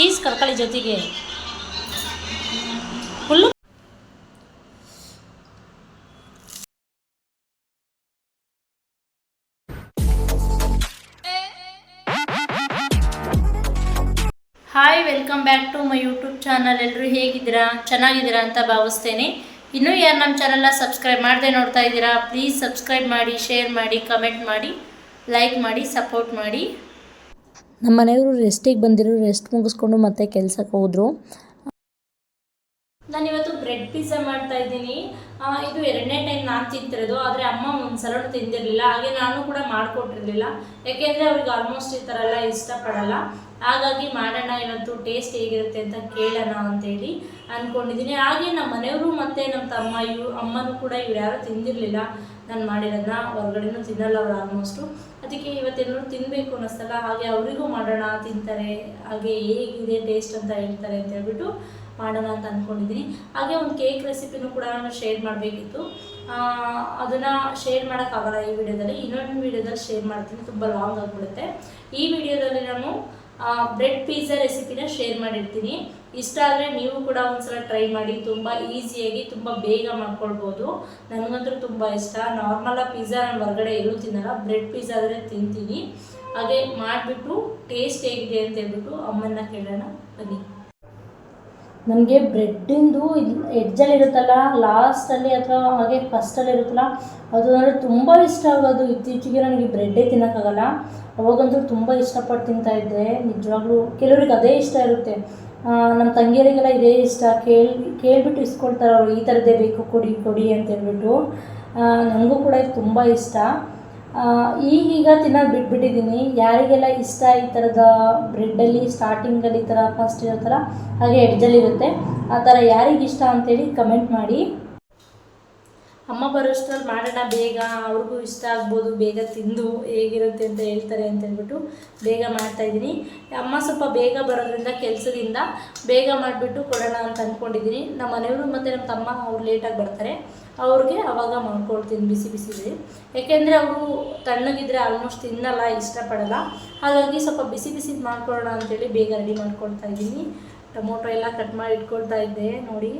Cheese ಕರ್ಕೊಳ್ಳಿ ಜೊತೆಗೆ. Full hi welcome back to my YouTube channel ಎಲ್ಲರೂ ಹೇಗಿದ್ದೀರಾ? ಚೆನ್ನಾಗಿದ್ದೀರಾ ಅಂತ ಭಾವಿಸ್ತೇನೆ. ಇನ್ನೂ ಯಾರು ನಮ್ಮ ಚಾನಲ್ನ ಸಬ್ಸ್ಕ್ರೈಬ್ ಮಾಡದೆ ನೋಡ್ತಾ ಇದ್ದೀರಾ ಪ್ಲೀಸ್ ಸಬ್ಸ್ಕ್ರೈಬ್ ಮಾಡಿ ಶೇರ್ ಮಾಡಿ ಕಮೆಂಟ್ ಮಾಡಿ ಲೈಕ್ ಮಾಡಿ ಸಪೋರ್ಟ್ ಮಾಡಿ. ನಮ್ಮ ಮನೆಯವರು ರೆಸ್ಟಿಗೆ ಬಂದಿರೋ ರೆಸ್ಟ್ ಮುಗಿಸ್ಕೊಂಡು ಮತ್ತೆ ಕೆಲಸಕ್ಕೆ ಹೋದರು. ನಾನು ಇವತ್ತು ಬ್ರೆಡ್ ಪಿಜ್ಜಾ ಮಾಡ್ತಾ ಇದ್ದೀನಿ. ಇದು ಎರಡನೇ ಟೈಮ್ ನಾನು ತಿಂತಿರೋದು, ಆದರೆ ಅಮ್ಮ ಒಂದ್ಸಲ ತಿಂದಿರಲಿಲ್ಲ, ಹಾಗೆ ನಾನು ಕೂಡ ಮಾಡಿಕೊಟ್ಟಿರಲಿಲ್ಲ. ಯಾಕೆಂದರೆ ಅವ್ರಿಗೆ ಆಲ್ಮೋಸ್ಟ್ ಈ ಥರ ಎಲ್ಲ ಇಷ್ಟಪಡಲ್ಲ. ಹಾಗಾಗಿ ಮಾಡೋಣ ಇವತ್ತು ಟೇಸ್ಟ್ ಹೇಗಿರುತ್ತೆ ಅಂತ ಕೇಳೋಣ ಅಂತೇಳಿ ಅಂದ್ಕೊಂಡಿದ್ದೀನಿ ಹಾಗೆ ನಮ್ಮ ಮನೆಯವರು ಮತ್ತು ನಮ್ಮ ತಮ್ಮ ಇವರು ಅಮ್ಮನೂ ಕೂಡ ಇವ್ರು ಯಾರೂ ತಿಂದಿರಲಿಲ್ಲ. ನಾನು ಮಾಡಿರೋದನ್ನ ಹೊರಗಡೆನೂ ತಿನ್ನಲ್ಲ ಅವ್ರು ಆಲ್ಮೋಸ್ಟು ಅದಕ್ಕೆ ಇವತ್ತೆಲ್ಲರೂ ತಿನ್ನಬೇಕು ಅನ್ನಿಸ್ತಲ್ಲ ಹಾಗೆ ಅವರಿಗೂ ಮಾಡೋಣ, ತಿಂತಾರೆ, ಹಾಗೆ ಹೇಗಿದೆ ಟೇಸ್ಟ್ ಅಂತ ಹೇಳ್ತಾರೆ ಅಂತ ಹೇಳ್ಬಿಟ್ಟು ಮಾಡೋಣ ಅಂತ ಅಂದ್ಕೊಂಡಿದ್ದೀನಿ ಹಾಗೆ ಒಂದು ಕೇಕ್ ರೆಸಿಪಿನೂ ಕೂಡ ನಾನು ಶೇರ್ ಮಾಡಬೇಕಿತ್ತು. ಅದನ್ನು ಶೇರ್ ಮಾಡೋಕ್ಕಾಗಲ್ಲ ಈ ವಿಡಿಯೋದಲ್ಲಿ. ಇನ್ನೊಂದು ವಿಡಿಯೋದಲ್ಲಿ ಶೇರ್ ಮಾಡ್ತೀನಿ. ತುಂಬ ಲಾಂಗ್ ಆಗಿಬಿಡುತ್ತೆ. ಈ ವಿಡಿಯೋದಲ್ಲಿ ನಾನು ಬ್ರೆಡ್ ಪಿಜ್ಜಾ ರೆಸಿಪಿನ ಶೇರ್ ಮಾಡಿರ್ತೀನಿ. ಇಷ್ಟ ಆದರೆ ನೀವು ಕೂಡ ಒಂದ್ಸಲ ಟ್ರೈ ಮಾಡಿ, ತುಂಬ ಈಸಿಯಾಗಿ ತುಂಬ ಬೇಗ ಮಾಡ್ಕೊಳ್ಬೋದು. ನನಗಂತೂ ತುಂಬ ಇಷ್ಟ. ನಾರ್ಮಲಾಗಿ ಪಿಜ್ಜಾ ನಾನು ಹೊರಗಡೆ ಎಲ್ಲೂ ತಿನ್ನಲ್ಲ ಬ್ರೆಡ್ ಪಿಜ್ಜಾ ಆದರೆ ತಿಂತೀನಿ. ಹಾಗೆ ಮಾಡಿಬಿಟ್ಟು ಟೇಸ್ಟ್ ಹೇಗಿದೆ ಅಂತ ಹೇಳ್ಬಿಟ್ಟು ಅಮ್ಮನ್ನ ಕೇಳೋಣ. ಬನ್ನಿ. ನನಗೆ ಬ್ರೆಡ್ಡಿಂದು ಎಡ್ಜಲ್ಲಿ ಇರುತ್ತಲ್ಲ ಲಾಸ್ಟಲ್ಲಿ ಅಥವಾ ಹಾಗೆ ಫಸ್ಟಲ್ಲಿ ಇರುತ್ತಲ್ಲ, ಅದು ಅಂದರೆ ತುಂಬ ಇಷ್ಟ ಆಗೋದು. ಇತ್ತೀಚೆಗೆ ನನಗೆ ಬ್ರೆಡ್ಡೇ ತಿನ್ನೋಕ್ಕಾಗಲ್ಲ. ಅವಾಗಂತೂ ತುಂಬ ಇಷ್ಟಪಟ್ಟು ತಿಂತಾ ಇದ್ದೆ. ನಿಜವಾಗ್ಲೂ ಕೆಲವ್ರಿಗೆ ಅದೇ ಇಷ್ಟ ಇರುತ್ತೆ. ನಮ್ಮ ತಂಗಿಯರಿಗೆಲ್ಲ ಇದೇ ಇಷ್ಟ. ಕೇಳಿ, ಕೇಳಿಬಿಟ್ಟು ಇಸ್ಕೊಳ್ತಾರೆ ಅವರು, ಈ ಥರದ್ದೇ ಬೇಕು, ಕೊಡಿ ಕೊಡಿ ಅಂತ ಹೇಳ್ಬಿಟ್ಟು. ನನಗೂ ಕೂಡ ಇದು ತುಂಬ ಇಷ್ಟ. ಈಗೀಗ ತಿನ್ನೋದು ಬಿಟ್ಬಿಟ್ಟಿದ್ದೀನಿ. ಯಾರಿಗೆಲ್ಲ ಇಷ್ಟ ಈ ಥರದ ಬ್ರೆಡ್ಡಲ್ಲಿ, ಸ್ಟಾರ್ಟಿಂಗಲ್ಲಿ ಈ ಥರ ಫಸ್ಟ್ ಇರೋ ಥರ ಹಾಗೆ ಎಡ್ಜಲ್ಲಿ ಇರುತ್ತೆ. ಆ ಥರ ಯಾರಿಗೆ ಇಷ್ಟ ಅಂತೇಳಿ ಕಮೆಂಟ್ ಮಾಡಿ. ಅಮ್ಮ ಬರೋಷ್ಟ್ರಲ್ಲಿ ಮಾಡೋಣ, ಬೇಗ ಅವ್ರಿಗೂ ಇಷ್ಟ ಆಗ್ಬೋದು, ಬೇಗ ತಿಂದು ಹೇಗಿರುತ್ತೆ ಅಂತ ಹೇಳ್ತಾರೆ ಅಂತ ಹೇಳ್ಬಿಟ್ಟು ಬೇಗ ಮಾಡ್ತಾ ಇದ್ದೀನಿ. ಅಮ್ಮ ಸ್ವಲ್ಪ ಬೇಗ ಬರೋದ್ರಿಂದ, ಕೆಲಸದಿಂದ ಬೇಗ ಮಾಡಿಬಿಟ್ಟು ಕೊಡೋಣ ಅಂತ ಅಂದ್ಕೊಂಡಿದ್ದೀನಿ ನಮ್ಮ ಮನೆಯವರು ಮತ್ತು ನಮ್ಮ ತಮ್ಮ ಅವ್ರು ಲೇಟಾಗಿ ಬರ್ತಾರೆ. ಅವ್ರಿಗೆ ಅವಾಗ ಮಾಡ್ಕೊಳ್ತೀನಿ ಬಿಸಿ ಬಿಸಿಲಿ ಯಾಕೆಂದರೆ ಅವರು ತಣ್ಣಗಿದ್ರೆ ಆಲ್ಮೋಸ್ಟ್ ತಿನ್ನಲ್ಲ, ಇಷ್ಟಪಡಲ್ಲ. ಹಾಗಾಗಿ ಸ್ವಲ್ಪ ಬಿಸಿ ಬಿಸಿ ಮಾಡ್ಕೊಳ್ಳೋಣ ಅಂತೇಳಿ ಬೇಗ ರೆಡಿ ಮಾಡ್ಕೊಳ್ತಾ ಇದ್ದೀನಿ. ಟೊಮೊಟೊ ಎಲ್ಲ ಕಟ್ ಮಾಡಿ ಇಟ್ಕೊಳ್ತಾ ಇದ್ದೆ ನೋಡಿ.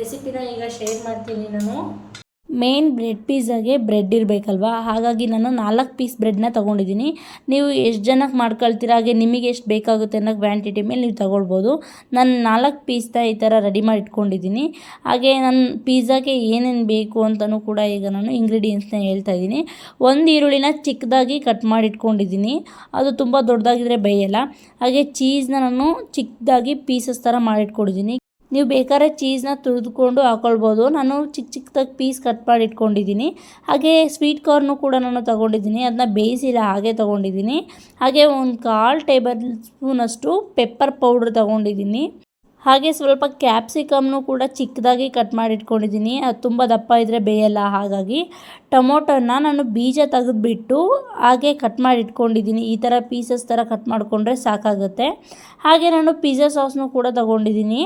ರೆಸಿಪಿನ ಈಗ ಶೇರ್ ಮಾಡ್ತೀನಿ ನಾನು. ಮೇನ್ ಬ್ರೆಡ್ ಪಿಜ್ಜಾಗೆ ಬ್ರೆಡ್ ಇರಬೇಕಲ್ವಾ? ಹಾಗಾಗಿ ನಾನು ನಾಲ್ಕು ಪೀಸ್ ಬ್ರೆಡ್ನ ತೊಗೊಂಡಿದ್ದೀನಿ. ನೀವು ಎಷ್ಟು ಜನಕ್ಕೆ ಮಾಡ್ಕೊಳ್ತೀರ, ಹಾಗೆ ನಿಮಗೆ ಎಷ್ಟು ಬೇಕಾಗುತ್ತೆ ಅನ್ನೋ ಕ್ವಾಂಟಿಟಿ ಮೇಲೆ ನೀವು ತೊಗೊಳ್ಬೋದು. ನಾನು ನಾಲ್ಕು ಪೀಸ್ನ ಈ ಥರ ರೆಡಿ ಮಾಡಿ ಇಟ್ಕೊಂಡಿದ್ದೀನಿ ಹಾಗೆ ನಾನು ಪಿಜ್ಜಾಗೆ ಏನೇನು ಬೇಕು ಅಂತಲೂ ಕೂಡ ಈಗ ನಾನು ಇಂಗ್ರೀಡಿಯೆಂಟ್ಸ್ನ ಹೇಳ್ತಾ ಇದ್ದೀನಿ. ಒಂದು ಈರುಳ್ಳಿನ ಚಿಕ್ಕದಾಗಿ ಕಟ್ ಮಾಡಿ ಇಟ್ಕೊಂಡಿದ್ದೀನಿ ಅದು ತುಂಬ ದೊಡ್ಡದಾಗಿದ್ದರೆ ಬೇಯಲ್ಲ. ಹಾಗೆ ಚೀಸ್ನ ನಾನು ಚಿಕ್ಕದಾಗಿ ಪೀಸಸ್ ಥರ ಮಾಡಿಟ್ಕೊಂಡಿದ್ದೀನಿ. ನೀವು ಬೇಕಾದ್ರೆ ಚೀಸ್ನ ತುರಿದುಕೊಂಡು ಹಾಕೊಳ್ಬೋದು. ನಾನು ಚಿಕ್ಕ ಚಿಕ್ಕದಾಗಿ ಪೀಸ್ ಕಟ್ ಮಾಡಿ ಇಟ್ಕೊಂಡಿದ್ದೀನಿ. ಹಾಗೆ ಸ್ವೀಟ್ ಕಾರ್ನು ಕೂಡ ನಾನು ತೊಗೊಂಡಿದ್ದೀನಿ. ಅದನ್ನ ಬೇಯಿಸಿಲ್ಲ ಹಾಗೆ ತೊಗೊಂಡಿದ್ದೀನಿ. ಹಾಗೆ ಒಂದು ಕಾಲು ಟೇಬಲ್ ಸ್ಪೂನಷ್ಟು ಪೆಪ್ಪರ್ ಪೌಡ್ರ್ ತೊಗೊಂಡಿದ್ದೀನಿ. ಹಾಗೆ ಸ್ವಲ್ಪ ಕ್ಯಾಪ್ಸಿಕಮ್ನು ಕೂಡ ಚಿಕ್ಕದಾಗಿ ಕಟ್ ಮಾಡಿ ಇಟ್ಕೊಂಡಿದ್ದೀನಿ. ಅದು ತುಂಬ ದಪ್ಪ ಇದ್ದರೆ ಬೇಯಲ್ಲ. ಹಾಗಾಗಿ ಟೊಮೊಟೊನ ನಾನು ಬೀಜ ತೆಗೆದುಬಿಟ್ಟು ಹಾಗೆ ಕಟ್ ಮಾಡಿ ಇಟ್ಕೊಂಡಿದ್ದೀನಿ. ಈ ಥರ ಪೀಸಸ್ ಥರ ಕಟ್ ಮಾಡಿಕೊಂಡ್ರೆ ಸಾಕಾಗುತ್ತೆ. ಹಾಗೆ ನಾನು ಪಿಜ್ಜಾ ಸಾಸ್ನು ಕೂಡ ತೊಗೊಂಡಿದ್ದೀನಿ.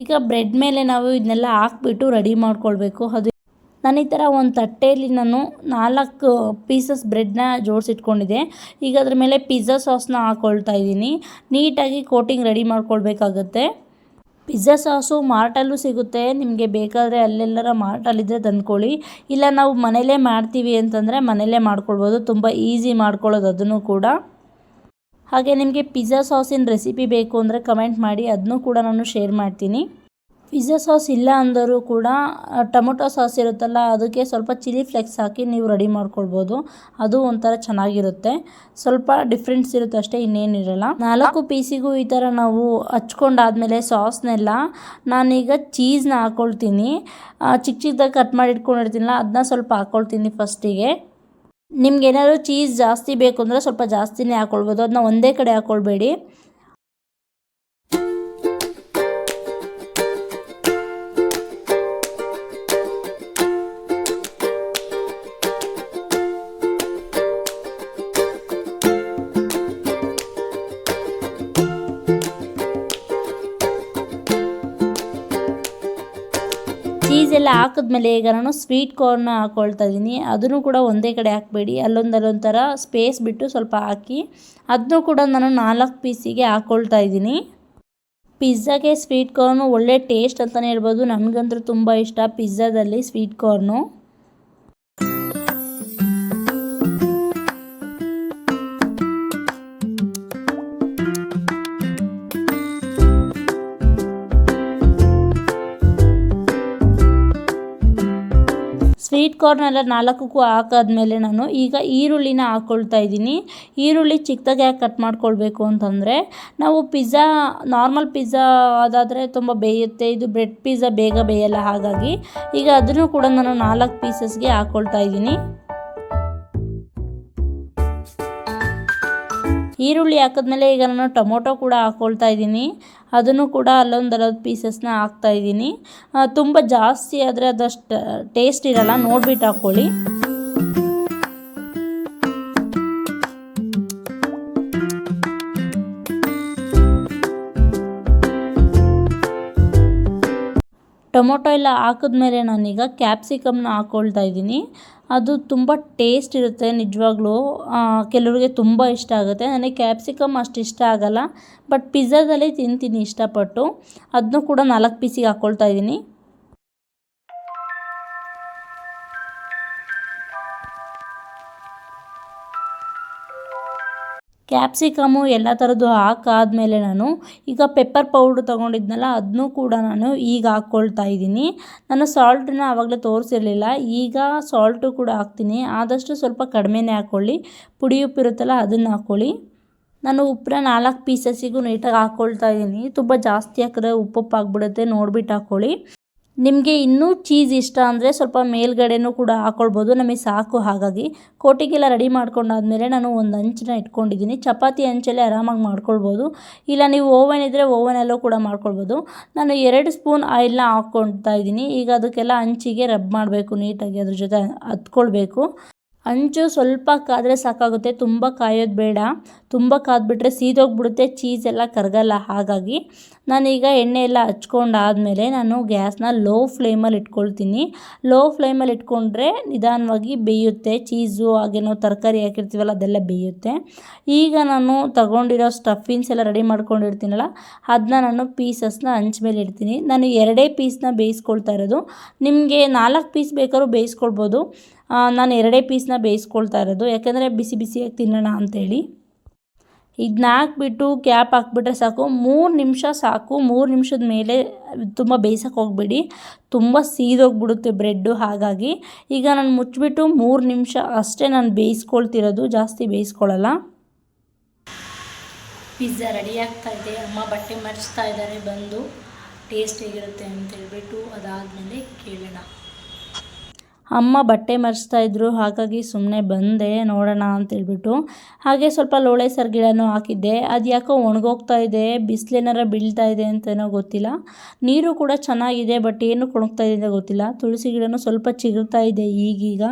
ಈಗ ಬ್ರೆಡ್ ಮೇಲೆ ನಾವು ಇದನ್ನೆಲ್ಲ ಹಾಕ್ಬಿಟ್ಟು ರೆಡಿ ಮಾಡ್ಕೊಳ್ಬೇಕು. ಅದು ನಾನು ಈ ಥರ ಒಂದು ತಟ್ಟೆಯಲ್ಲಿ ನಾನು ನಾಲ್ಕು ಪೀಸಸ್ ಬ್ರೆಡ್ನ ಜೋಡಿಸಿಟ್ಕೊಂಡಿದ್ದೆ. ಈಗ ಅದ್ರ ಮೇಲೆ ಪಿಜ್ಜಾ ಸಾಸ್ನ ಹಾಕ್ಕೊಳ್ತಾ ಇದ್ದೀನಿ. ನೀಟಾಗಿ ಕೋಟಿಂಗ್ ರೆಡಿ ಮಾಡ್ಕೊಳ್ಬೇಕಾಗತ್ತೆ. ಪಿಜ್ಜಾ ಸಾಸು ಮಾರ್ಟಲ್ಲೂ ಸಿಗುತ್ತೆ. ನಿಮಗೆ ಬೇಕಾದರೆ ಅಲ್ಲೆಲ್ಲರ ಮಾರ್ಟಲ್ಲಿದ್ದರೆ ತಂದ್ಕೊಳ್ಳಿ. ಇಲ್ಲ ನಾವು ಮನೇಲೇ ಮಾಡ್ತೀವಿ ಅಂತಂದರೆ ಮನೇಲೇ ಮಾಡ್ಕೊಳ್ಬೋದು. ತುಂಬ ಈಸಿ ಮಾಡ್ಕೊಳ್ಳೋದು ಅದನ್ನು ಕೂಡ. ಹಾಗೆ ನಿಮಗೆ ಪಿಜ್ಜಾ ಸಾಸಿನ ರೆಸಿಪಿ ಬೇಕು ಅಂದರೆ ಕಮೆಂಟ್ ಮಾಡಿ ಅದನ್ನೂ ಕೂಡ ನಾನು ಶೇರ್ ಮಾಡ್ತೀನಿ. ಪಿಜ್ಜಾ ಸಾಸ್ ಇಲ್ಲ ಅಂದರೂ ಕೂಡ ಟೊಮೊಟೊ ಸಾಸ್ ಇರುತ್ತಲ್ಲ, ಅದಕ್ಕೆ ಸ್ವಲ್ಪ ಚಿಲ್ಲಿ ಫ್ಲೆಕ್ಸ್ ಹಾಕಿ ನೀವು ರೆಡಿ ಮಾಡ್ಕೊಳ್ಬೋದು. ಅದು ಒಂಥರ ಚೆನ್ನಾಗಿರುತ್ತೆ. ಸ್ವಲ್ಪ ಡಿಫ್ರೆನ್ಸ್ ಇರುತ್ತೆ ಅಷ್ಟೇ, ಇನ್ನೇನಿರಲ್ಲ. ನಾಲ್ಕು ಪೀಸಿಗೂ ಈ ಥರ ನಾವು ಹಚ್ಕೊಂಡಾದಮೇಲೆ ಸಾಸ್ನೆಲ್ಲ, ನಾನೀಗ ಚೀಸ್ನ ಹಾಕ್ಕೊಳ್ತೀನಿ ಚಿಕ್ಕ ಚಿಕ್ಕದಾಗಿ ಕಟ್ ಮಾಡಿ ಇಟ್ಕೊಂಡಿರ್ತೀನಲ್ಲ ಅದನ್ನ ಸ್ವಲ್ಪ ಹಾಕ್ಕೊಳ್ತೀನಿ ಫಸ್ಟಿಗೆ. ನಿಮ್ಗೆ ಏನಾದರೂ ಚೀಸ್ ಜಾಸ್ತಿ ಬೇಕು ಅಂದರೆ ಸ್ವಲ್ಪ ಜಾಸ್ತಿನೇ ಹಾಕ್ಕೊಳ್ಬೋದು ಅದನ್ನ ಒಂದೇ ಕಡೆ ಹಾಕ್ಕೊಳ್ಬೇಡಿ ಚೀಸ್ ಎಲ್ಲ ಹಾಕಿದ್ಮೇಲೆ ಈಗ ನಾನು ಸ್ವೀಟ್ ಕಾರ್ನ್ ಹಾಕ್ಕೊಳ್ತಾ ಇದ್ದೀನಿ. ಅದನ್ನು ಕೂಡ ಒಂದೇ ಕಡೆ ಹಾಕಬೇಡಿ. ಅಲ್ಲೊಂದು ಅಲ್ಲೊಂದು ಥರ ಸ್ಪೇಸ್ ಬಿಟ್ಟು ಸ್ವಲ್ಪ ಹಾಕಿ ಅದನ್ನು ಕೂಡ ನಾನು ನಾಲ್ಕು ಪೀಸಿಗೆ ಹಾಕ್ಕೊಳ್ತಾ ಇದ್ದೀನಿ. ಪಿಜ್ಜಾಗೆ ಸ್ವೀಟ್ ಕಾರ್ನು ಒಳ್ಳೆ ಟೇಸ್ಟ್ ಅಂತಲೇ ಹೇಳ್ಬೋದು. ನನಗಂತೂ ತುಂಬ ಇಷ್ಟ ಪಿಜ್ಜಾದಲ್ಲಿ ಸ್ವೀಟ್ ಕಾರ್ನು ಸ್ವೀಟ್ ಕಾರ್ನ್ ಎಲ್ಲ ನಾಲ್ಕಕ್ಕೂ ಹಾಕಾದ್ಮೇಲೆ ನಾನು ಈಗ ಈರುಳ್ಳಿನ ಹಾಕ್ಕೊಳ್ತಾ ಇದ್ದೀನಿ. ಈರುಳ್ಳಿ ಚಿಕ್ಕದಾಗಿ ಯಾಕೆ ಕಟ್ ಮಾಡ್ಕೊಳ್ಬೇಕು ಅಂತಂದರೆ ನಾವು ಪಿಜ್ಜಾ, ನಾರ್ಮಲ್ ಪಿಜ್ಜಾ ಅದಾದರೆ ತುಂಬ ಬೇಯುತ್ತೆ. ಇದು ಬ್ರೆಡ್ ಪಿಜ್ಜಾ ಬೇಗ ಬೇಯಲ್ಲ ಹಾಗಾಗಿ ಈಗ ಅದನ್ನು ಕೂಡ ನಾನು ನಾಲ್ಕು ಪೀಸಸ್ಗೆ ಹಾಕ್ಕೊಳ್ತಾ ಇದ್ದೀನಿ. ಈರುಳ್ಳಿ ಹಾಕಿದ್ಮೇಲೆ ಈಗ ನಾನು ಟೊಮೊಟೊ ಕೂಡ ಹಾಕ್ಕೊಳ್ತಾ ಇದ್ದೀನಿ. ಅದನ್ನು ಕೂಡ ಅಲ್ಲೊಂದು ಅಲ್ಲೊಂದು ಪೀಸಸ್ನ ಹಾಕ್ತಾ ಇದ್ದೀನಿ. ತುಂಬ ಜಾಸ್ತಿ ಆದರೆ ಅದಷ್ಟು ಟೇಸ್ಟ್ ಇರಲ್ಲ. ನೋಡ್ಬಿಟ್ಟು ಹಾಕ್ಕೊಳ್ಳಿ ಟೊಮೊಟೊ ಎಲ್ಲ ಹಾಕಿದ್ಮೇಲೆ ನಾನೀಗ ಕ್ಯಾಪ್ಸಿಕಮ್ನ ಹಾಕ್ಕೊಳ್ತಾ ಇದ್ದೀನಿ. ಅದು ತುಂಬ ಟೇಸ್ಟ್ ಇರುತ್ತೆ ನಿಜವಾಗ್ಲೂ. ಕೆಲವ್ರಿಗೆ ತುಂಬ ಇಷ್ಟ ಆಗುತ್ತೆ. ನನಗೆ ಕ್ಯಾಪ್ಸಿಕಮ್ ಅಷ್ಟು ಇಷ್ಟ ಆಗಲ್ಲ, ಬಟ್ ಪಿಜ್ಜಾದಲ್ಲಿ ತಿಂತೀನಿ ಇಷ್ಟಪಟ್ಟು. ಅದನ್ನೂ ಕೂಡ ನಾಲ್ಕು ಪೀಸಿಗೆ ಹಾಕ್ಕೊಳ್ತಾ ಇದ್ದೀನಿ. ಕ್ಯಾಪ್ಸಿಕಮು ಎಲ್ಲ ಥರದ್ದು ಹಾಕಾದಮೇಲೆ ನಾನು ಈಗ ಪೆಪ್ಪರ್ ಪೌಡ್ರ್ ತೊಗೊಂಡಿದ್ನಲ್ಲ ಅದನ್ನೂ ಕೂಡ ನಾನು ಈಗ ಹಾಕ್ಕೊಳ್ತಾ ಇದ್ದೀನಿ. ನಾನು ಸಾಲ್ಟನ್ನ ಆವಾಗಲೇ ತೋರಿಸಿರಲಿಲ್ಲ, ಈಗ ಸಾಲ್ಟು ಕೂಡ ಹಾಕ್ತೀನಿ. ಆದಷ್ಟು ಸ್ವಲ್ಪ ಕಡಿಮೆನೇ ಹಾಕ್ಕೊಳ್ಳಿ. ಪುಡಿ ಉಪ್ಪು ಇರುತ್ತಲ್ಲ, ಅದನ್ನು ಹಾಕ್ಕೊಳ್ಳಿ. ನಾನು ಉಪ್ಪನ್ನ ನಾಲ್ಕು ಪೀಸಸ್ಸಿಗೂ ನೀಟಾಗಿ ಹಾಕ್ಕೊಳ್ತಾ ಇದ್ದೀನಿ. ತುಂಬ ಜಾಸ್ತಿ ಹಾಕಿದ್ರೆ ಉಪ್ಪುಪ್ಪು ಆಗಿಬಿಡುತ್ತೆ, ನೋಡ್ಬಿಟ್ಟು ಹಾಕ್ಕೊಳ್ಳಿ. ನಿಮಗೆ ಇನ್ನೂ ಚೀಸ್ ಇಷ್ಟ ಅಂದರೆ ಸ್ವಲ್ಪ ಮೇಲ್ಗಡೆನೂ ಕೂಡ ಹಾಕ್ಕೊಳ್ಬೋದು ನಮಗೆ ಸಾಕು ಹಾಗಾಗಿ. ಕೋಟಿಗೆಲ್ಲ ರೆಡಿ ಮಾಡ್ಕೊಂಡಾದ್ಮೇಲೆ ನಾನು ಒಂದು ಹಂಚನ್ನ ಇಟ್ಕೊಂಡಿದ್ದೀನಿ. ಚಪಾತಿ ಅಂಚಲ್ಲಿ ಆರಾಮಾಗಿ ಮಾಡ್ಕೊಳ್ಬೋದು. ಇಲ್ಲ, ನೀವು ಓವನ್ ಇದ್ದರೆ ಓವನಲ್ಲೂ ಕೂಡ ಮಾಡ್ಕೊಳ್ಬೋದು. ನಾನು ಎರಡು ಸ್ಪೂನ್ ಆಯಿಲ್ನ ಹಾಕ್ಕೊಳ್ತಾ ಇದ್ದೀನಿ. ಈಗ ಅದಕ್ಕೆಲ್ಲ ಹಂಚಿಗೆ ರಬ್ ಮಾಡಬೇಕು ನೀಟಾಗಿ ಅದ್ರ ಜೊತೆ ಹತ್ಕೊಳ್ಬೇಕು. ಹಂಚು ಸ್ವಲ್ಪ ಕಾದರೆ ಸಾಕಾಗುತ್ತೆ, ತುಂಬ ಕಾಯೋದು ಬೇಡ. ತುಂಬ ಕಾದ್ಬಿಟ್ರೆ ಸೀದೋಗ್ಬಿಡುತ್ತೆ ಚೀಸ್ ಎಲ್ಲ ಕರಗಲ್ಲ. ಹಾಗಾಗಿ ನಾನೀಗ ಎಣ್ಣೆ ಎಲ್ಲ ಹಚ್ಕೊಂಡಾದ್ಮೇಲೆ ನಾನು ಗ್ಯಾಸ್ನ ಲೋ ಫ್ಲೇಮಲ್ಲಿ ಇಟ್ಕೊಳ್ತೀನಿ. ಲೋ ಫ್ಲೇಮಲ್ಲಿ ಇಟ್ಕೊಂಡ್ರೆ ನಿಧಾನವಾಗಿ ಬೇಯುತ್ತೆ. ಚೀಸು ಹಾಗೇನೋ ತರಕಾರಿ ಹಾಕಿರ್ತೀವಲ್ಲ, ಅದೆಲ್ಲ ಬೇಯುತ್ತೆ. ಈಗ ನಾನು ತಗೊಂಡಿರೋ ಸ್ಟಫಿನ್ಸ್ ಎಲ್ಲ ರೆಡಿ ಮಾಡ್ಕೊಂಡಿರ್ತೀನಲ್ಲ ಅದನ್ನ ನಾನು ಪೀಸಸ್ನ ಮೇಲೆ ಇಡ್ತೀನಿ. ನಾನು ಎರಡೇ ಪೀಸ್ನ ಬೇಯಿಸ್ಕೊಳ್ತಾ ಇರೋದು. ನಿಮಗೆ ನಾಲ್ಕು ಪೀಸ್ ಬೇಕಾದ್ರೂ ಬೇಯಿಸ್ಕೊಳ್ಬೋದು. ನಾನು ಎರಡೇ ಪೀಸ್ನ ಬೇಯಿಸ್ಕೊಳ್ತಾ ಇರೋದು. ಯಾಕೆಂದರೆ ಬಿಸಿ ಬಿಸಿಯಾಗಿ ತಿನ್ನೋಣ ಅಂಥೇಳಿ ಇದನ್ನ ಹಾಕ್ಬಿಟ್ಟು ಕ್ಯಾಪ್ ಹಾಕ್ಬಿಟ್ರೆ ಸಾಕು. ಮೂರು ನಿಮಿಷ ಸಾಕು. ಮೂರು ನಿಮಿಷದ ಮೇಲೆ ತುಂಬ ಬೇಯಿಸೋಕೆ ಹೋಗ್ಬೇಡಿ. ತುಂಬ ಸೀದೋಗ್ಬಿಡುತ್ತೆ ಬ್ರೆಡ್ಡು ಹಾಗಾಗಿ. ಈಗ ನಾನು ಮುಚ್ಚಿಬಿಟ್ಟು ಮೂರು ನಿಮಿಷ ಅಷ್ಟೇ ನಾನು ಬೇಯಿಸ್ಕೊಳ್ತಿರೋದು. ಜಾಸ್ತಿ ಬೇಯಿಸ್ಕೊಳ್ಳಲ್ಲ ಪಿಜ್ಜಾ ರೆಡಿ ಆಗ್ತಾ ಇದೆ. ಅಮ್ಮ ಬಟ್ಟೆ ಮರ್ಚ್ತಾ ಇದ್ದಾರೆ. ಬಂದು ಟೇಸ್ಟ್ ಹೇಗಿರುತ್ತೆ ಅಂತ ಹೇಳ್ಬಿಟ್ಟು ಅದಾದಮೇಲೆ ಕೇಳೋಣ. ಅಮ್ಮ ಬಟ್ಟೆ ಮರೆಸ್ತಾ ಇದ್ದರು ಹಾಗಾಗಿ ಸುಮ್ಮನೆ ಬಂದೆ, ನೋಡೋಣ ಅಂತೇಳ್ಬಿಟ್ಟು ಹಾಗೆ ಸ್ವಲ್ಪ ಲೋಳೆ ಸರ್ ಗಿಡನೂ ಹಾಕಿದ್ದೆ. ಅದು ಯಾಕೋ ಒಣಗೋಗ್ತಾ ಇದೆ, ಬಿಸಿಲೇನಾರ ಬೀಳ್ತಾ ಇದೆ ಅಂತೇನೋ ಗೊತ್ತಿಲ್ಲ. ನೀರು ಕೂಡ ಚೆನ್ನಾಗಿದೆ, ಬಟ್ ಏನು ಕೊಣಗ್ತಾ ಇದೆ ಅಂತ ಗೊತ್ತಿಲ್ಲ. ತುಳಸಿ ಗಿಡನೂ ಸ್ವಲ್ಪ ಚಿಗುರ್ತಾ ಇದೆ ಈಗೀಗ.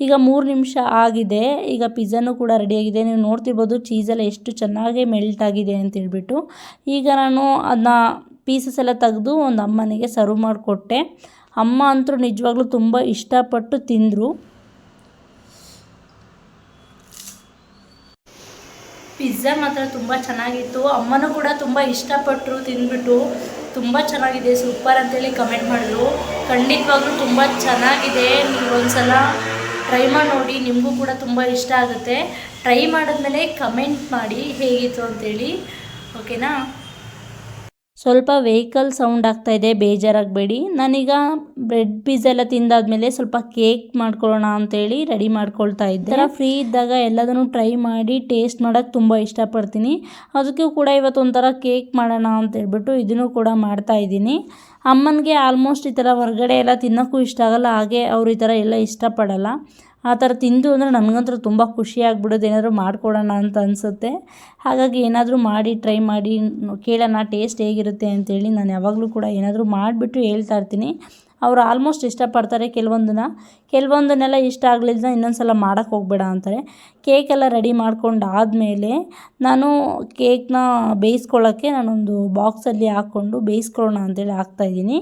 ಈಗ ಮೂರು ನಿಮಿಷ ಆಗಿದೆ. ಈಗ ಪಿಜ್ಜಾನು ಕೂಡ ರೆಡಿಯಾಗಿದೆ ನೀವು ನೋಡ್ತಿರ್ಬೋದು ಚೀಸೆಲ್ಲ ಎಷ್ಟು ಚೆನ್ನಾಗಿ ಮೆಲ್ಟ್ ಆಗಿದೆ ಅಂತೇಳ್ಬಿಟ್ಟು ಈಗ ನಾನು ಅದನ್ನ ಪೀಸಸ್ ಎಲ್ಲ ತೆಗೆದು ಒಂದು ಅಮ್ಮನಿಗೆ ಸರ್ವ್ ಮಾಡಿಕೊಟ್ಟೆ. ಅಮ್ಮ ಅಂತೂ ನಿಜವಾಗ್ಲೂ ತುಂಬ ಇಷ್ಟಪಟ್ಟು ತಿಂದರು. ಪಿಜ್ಜಾ ಮಾತ್ರ ತುಂಬ ಚೆನ್ನಾಗಿತ್ತು. ಅಮ್ಮನೂ ಕೂಡ ತುಂಬ ಇಷ್ಟಪಟ್ಟರು ತಿಂದ್ಬಿಟ್ಟು ತುಂಬ ಚೆನ್ನಾಗಿದೆ, ಸೂಪರ್ ಅಂತೇಳಿ ಕಮೆಂಟ್ ಮಾಡಿದ್ರು. ಖಂಡಿತವಾಗ್ಲೂ ತುಂಬ ಚೆನ್ನಾಗಿದೆ. ನೀವು ಒಂದ್ಸಲ ಟ್ರೈ ಮಾಡಿ ನೋಡಿ, ನಿಮಗೂ ಕೂಡ ತುಂಬ ಇಷ್ಟ ಆಗುತ್ತೆ. ಟ್ರೈ ಮಾಡಿದ್ಮೇಲೆ ಕಮೆಂಟ್ ಮಾಡಿ ಹೇಗಿತ್ತು ಅಂತೇಳಿ. ಓಕೆನಾ ಸ್ವಲ್ಪ ವೆಹಿಕಲ್ ಸೌಂಡ್ ಆಗ್ತಾಯಿದೆ ಬೇಜಾರಾಗಬೇಡಿ. ನಾನೀಗ ಬ್ರೆಡ್ ಪಿಜ್ಜಾ ಎಲ್ಲ ತಿಂದಾದ್ಮೇಲೆ ಸ್ವಲ್ಪ ಕೇಕ್ ಮಾಡ್ಕೊಳ್ಳೋಣ ಅಂತೇಳಿ ರೆಡಿ ಮಾಡ್ಕೊಳ್ತಾ ಇದ್ದೆ. ಥರ ಫ್ರೀ ಇದ್ದಾಗ ಎಲ್ಲದನ್ನು ಟ್ರೈ ಮಾಡಿ ಟೇಸ್ಟ್ ಮಾಡೋಕ್ಕೆ ತುಂಬ ಇಷ್ಟಪಡ್ತೀನಿ. ಅದಕ್ಕೂ ಕೂಡ ಇವತ್ತು ಒಂಥರ ಕೇಕ್ ಮಾಡೋಣ ಅಂತ ಹೇಳ್ಬಿಟ್ಟು ಇದನ್ನು ಕೂಡ ಮಾಡ್ತಾ ಇದ್ದೀನಿ. ಅಮ್ಮನಿಗೆ ಆಲ್ಮೋಸ್ಟ್ ಈ ಥರ ಹೊರಗಡೆ ಎಲ್ಲ ತಿನ್ನೋಕ್ಕೂ ಇಷ್ಟ ಆಗಲ್ಲ, ಹಾಗೆ ಅವ್ರು ಈ ಥರ ಎಲ್ಲ ಇಷ್ಟಪಡಲ್ಲ. ಆ ಥರ ತಿಂದು ಅಂದರೆ ನನಗಂತೂ ತುಂಬ ಖುಷಿಯಾಗ್ಬಿಡೋದು ಏನಾದರೂ ಮಾಡಿಕೊಡೋಣ ಅಂತ ಅನಿಸುತ್ತೆ. ಹಾಗಾಗಿ ಏನಾದರೂ ಮಾಡಿ ಟ್ರೈ ಮಾಡಿ, ಕೇಳೋಣ ಟೇಸ್ಟ್ ಹೇಗಿರುತ್ತೆ ಅಂತೇಳಿ ನಾನು ಯಾವಾಗಲೂ ಕೂಡ ಏನಾದರೂ ಮಾಡಿಬಿಟ್ಟು ಹೇಳ್ತಾ ಇರ್ತೀನಿ. ಅವರು ಆಲ್ಮೋಸ್ಟ್ ಇಷ್ಟಪಡ್ತಾರೆ ಕೆಲವೊಂದನ್ನ. ಕೆಲವೊಂದನ್ನೆಲ್ಲ ಇಷ್ಟ ಆಗಲಿಲ್ಲ ಇನ್ನೊಂದು ಸಲ ಮಾಡೋಕ್ಕೆ ಹೋಗಬೇಡ ಅಂತಾರೆ. ಕೇಕೆಲ್ಲ ರೆಡಿ ಮಾಡ್ಕೊಂಡು ಆದಮೇಲೆ ನಾನು ಕೇಕ್ನ ಬೇಯಿಸ್ಕೊಳ್ಳೋಕ್ಕೆ ನಾನೊಂದು ಬಾಕ್ಸಲ್ಲಿ ಹಾಕ್ಕೊಂಡು ಬೇಯಿಸ್ಕೊಳ್ಳೋಣ ಅಂತೇಳಿ ಹಾಕ್ತಾಯಿದ್ದೀನಿ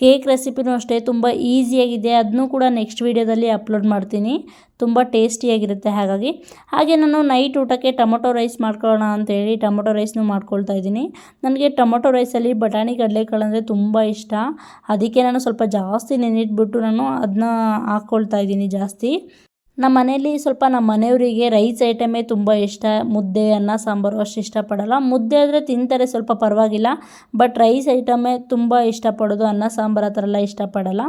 ಕೇಕ್ ರೆಸಿಪಿನೂ ಅಷ್ಟೇ, ತುಂಬ ಈಸಿಯಾಗಿದೆ ಅದನ್ನೂ ಕೂಡ ನೆಕ್ಸ್ಟ್ ವೀಡಿಯೋದಲ್ಲಿ ಅಪ್ಲೋಡ್ ಮಾಡ್ತೀನಿ. ತುಂಬ ಟೇಸ್ಟಿಯಾಗಿರುತ್ತೆ ಹಾಗಾಗಿ. ಹಾಗೆ ನಾನು ನೈಟ್ ಊಟಕ್ಕೆ ಟೊಮೊಟೊ ರೈಸ್ ಮಾಡ್ಕೊಳ್ಳೋಣ ಅಂತೇಳಿ ಟೊಮೊಟೊ ರೈಸ್ನು ಮಾಡ್ಕೊಳ್ತಾ ಇದ್ದೀನಿ. ನನಗೆ ಟೊಮೊಟೊ ರೈಸಲ್ಲಿ ಬಟಾಣಿ ಕಡಲೆಕಾಳು ಅಂದರೆ ತುಂಬ ಇಷ್ಟ. ಅದಕ್ಕೆ ನಾನು ಸ್ವಲ್ಪ ಜಾಸ್ತಿ ನೆನಿಟ್ಬಿಟ್ಟು ನಾನು ಅದನ್ನ ಹಾಕ್ಕೊಳ್ತಾ ಇದ್ದೀನಿ ಜಾಸ್ತಿ. ನಮ್ಮ ಮನೇಲಿ ಸ್ವಲ್ಪ ನಮ್ಮ ಮನೆಯವರಿಗೆ ರೈಸ್ ಐಟಮೇ ತುಂಬ ಇಷ್ಟ. ಮುದ್ದೆ, ಅನ್ನ, ಸಾಂಬಾರು ಅಷ್ಟು ಇಷ್ಟಪಡಲ್ಲ. ಮುದ್ದೆ ಆದರೆ ತಿಂತಾರೆ, ಸ್ವಲ್ಪ ಪರವಾಗಿಲ್ಲ. ಬಟ್ ರೈಸ್ ಐಟಮೇ ತುಂಬ ಇಷ್ಟಪಡೋದು. ಅನ್ನ, ಸಾಂಬಾರು ಆ ಥರ ಎಲ್ಲ ಇಷ್ಟಪಡಲ್ಲ.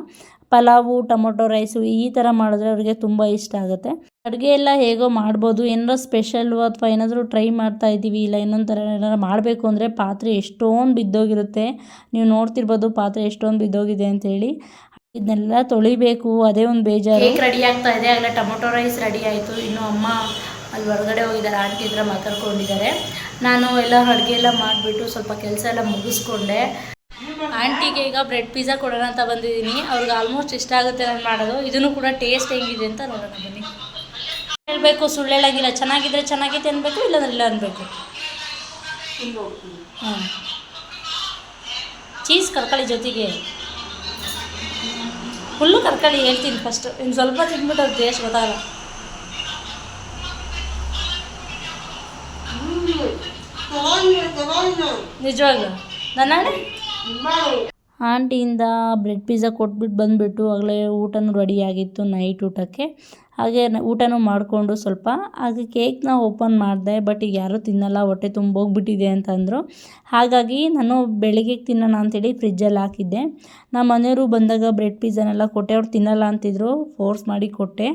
ಪಲಾವು, ಟೊಮೊಟೊ, ರೈಸು ಈ ಥರ ಮಾಡಿದ್ರೆ ಅವರಿಗೆ ತುಂಬ ಇಷ್ಟ ಆಗುತ್ತೆ. ಅಡುಗೆ ಎಲ್ಲ ಹೇಗೋ ಮಾಡ್ಬೋದು. ಏನಾರು ಸ್ಪೆಷಲ್ಲು ಅಥವಾ ಏನಾದರೂ ಟ್ರೈ ಮಾಡ್ತಾ ಇದ್ದೀವಿ. ಇಲ್ಲ ಇನ್ನೊಂದು ಥರ ಏನಾರು ಮಾಡಬೇಕು ಅಂದರೆ ಪಾತ್ರೆ ಎಷ್ಟೊಂದು ಬಿದ್ದೋಗಿರುತ್ತೆ. ನೀವು ನೋಡ್ತಿರ್ಬೋದು ಪಾತ್ರೆ ಎಷ್ಟೊಂದು ಬಿದ್ದೋಗಿದೆ ಅಂತೇಳಿ. ಇದನ್ನೆಲ್ಲ ತೊಳಿಬೇಕು ಅದೇ ಒಂದು ಬೇಜಾರು. ಕೇಕ್ ರೆಡಿ ಆಗ್ತಾ ಇದೆ ಆಗಲೇ ಟೊಮೊಟೊ ರೈಸ್ ರೆಡಿ ಆಯಿತು. ಇನ್ನು ಅಮ್ಮ ಅಲ್ಲಿ ಹೊರಗಡೆ ಹೋಗಿದ್ದಾರೆ ಆಂಟಿ ಹತ್ರ ಮಾತಾಡ್ಕೊಂಡಿದ್ದಾರೆ. ನಾನು ಎಲ್ಲ ಅಡುಗೆ ಎಲ್ಲ ಮಾಡಿಬಿಟ್ಟು ಸ್ವಲ್ಪ ಕೆಲಸ ಎಲ್ಲ ಮುಗಿಸ್ಕೊಂಡೆ. ಆಂಟಿಗೆ ಈಗ ಬ್ರೆಡ್ ಪಿಜ್ಜಾ ಕೊಡೋಣ ಅಂತ ಬಂದಿದ್ದೀನಿ. ಅವ್ರಿಗೆ ಆಲ್ಮೋಸ್ಟ್ ಇಷ್ಟ ಆಗುತ್ತೆ ನಾನು ಮಾಡೋದು. ಇದನ್ನು ಕೂಡ ಟೇಸ್ಟ್ ಹೆಂಗಿದೆ ಅಂತ ನೋಡೋಣ ಬನ್ನಿ. ಹೇಳಬೇಕು ಸುಳ್ಳು ಹೇಳಂಗಿಲ್ಲ ಚೆನ್ನಾಗಿದ್ರೆ ಚೆನ್ನಾಗಿದೆ ಅನ್ಬೇಕು ಇಲ್ಲಾಂದ್ರೆ ಇಲ್ಲ ಅನ್ಬೇಕು. ಹಾಂ ಚೀಸ್ ಕರ್ಕೊಳ್ಳಿ ಜೊತೆಗೆ. ಫುಲ್ಲು ಕರ್ಕೊಳ್ಳಿ ಹೇಳ್ತೀನಿ ಫಸ್ಟು ಇನ್ನು ಸ್ವಲ್ಪ ತಿಂದ್ಬಿಟ್ಟು ಅದು ಟೇಸ್ಟ್ ಗೊತ್ತಾಗಲ್ಲ ನಿಜವಾಗ್ಲೂ ನನ್ನ ಆಂಟಿಯಿಂದ ಬ್ರೆಡ್ ಪಿಜ್ಜಾ ಕೊಟ್ಬಿಟ್ಟು ಬಂದುಬಿಟ್ಟು ಆಗಲೇ ಊಟನೂ ರೆಡಿಯಾಗಿತ್ತು ನೈಟ್ ಊಟಕ್ಕೆ. ಹಾಗೆ ಊಟನೂ ಮಾಡಿಕೊಂಡು ಸ್ವಲ್ಪ ಹಾಗೆ ಕೇಕ್ನ ಓಪನ್ ಮಾಡಿದೆ, ಬಟ್ ಈಗ ಯಾರೂ ತಿನ್ನಲ್ಲ, ಹೊಟ್ಟೆ ತುಂಬೋಗ್ಬಿಟ್ಟಿದೆ ಅಂತಂದರು. ಹಾಗಾಗಿ ನಾನು ಬೆಳಿಗ್ಗೆ ತಿನ್ನೋಣ ಅಂತೇಳಿ ಫ್ರಿಜ್ಜಲ್ಲಿ ಹಾಕಿದ್ದೆ. ನಮ್ಮ ಮನೆಯವರು ಬಂದಾಗ ಬ್ರೆಡ್ ಪಿಜ್ಜಾನೆಲ್ಲ ಕೊಟ್ಟೆ, ಅವ್ರು ತಿನ್ನಲ್ಲ ಅಂತಿದ್ರು, ಫೋರ್ಸ್ ಮಾಡಿ ಕೊಟ್ಟೆ.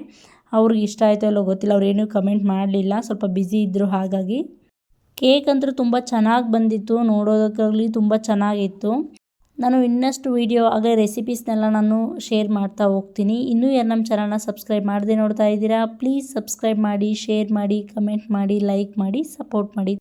ಅವ್ರಿಗೆ ಇಷ್ಟ ಆಯಿತೋ ಇಲ್ಲೋ ಗೊತ್ತಿಲ್ಲ, ಅವ್ರು ಏನೂ ಕಮೆಂಟ್ ಮಾಡಲಿಲ್ಲ, ಸ್ವಲ್ಪ ಬ್ಯುಸಿ ಇದ್ದರು ಹಾಗಾಗಿ. ಕೇಕ್ ಅಂತೂ ತುಂಬ ಚೆನ್ನಾಗಿ ಬಂದಿತ್ತು, ನೋಡೋದಕ್ಕಾಗಲಿ ತುಂಬ ಚೆನ್ನಾಗಿತ್ತು. ನಾನು ಇನ್ನಷ್ಟು ವೀಡಿಯೋ ಹಾಗೆ ರೆಸಿಪೀಸ್ನೆಲ್ಲ ನಾನು ಶೇರ್ ಮಾಡ್ತಾ ಹೋಗ್ತೀನಿ. ಇನ್ನೂ ಯಾರು ನಮ್ಮ ಚಾನಲ್ನ ಸಬ್ಸ್ಕ್ರೈಬ್ ಮಾಡದೆ ನೋಡ್ತಾ ಇದ್ದೀರಾ ಪ್ಲೀಸ್ ಸಬ್ಸ್ಕ್ರೈಬ್ ಮಾಡಿ ಶೇರ್ ಮಾಡಿ ಕಮೆಂಟ್ ಮಾಡಿ ಲೈಕ್ ಮಾಡಿ ಸಪೋರ್ಟ್ ಮಾಡಿ.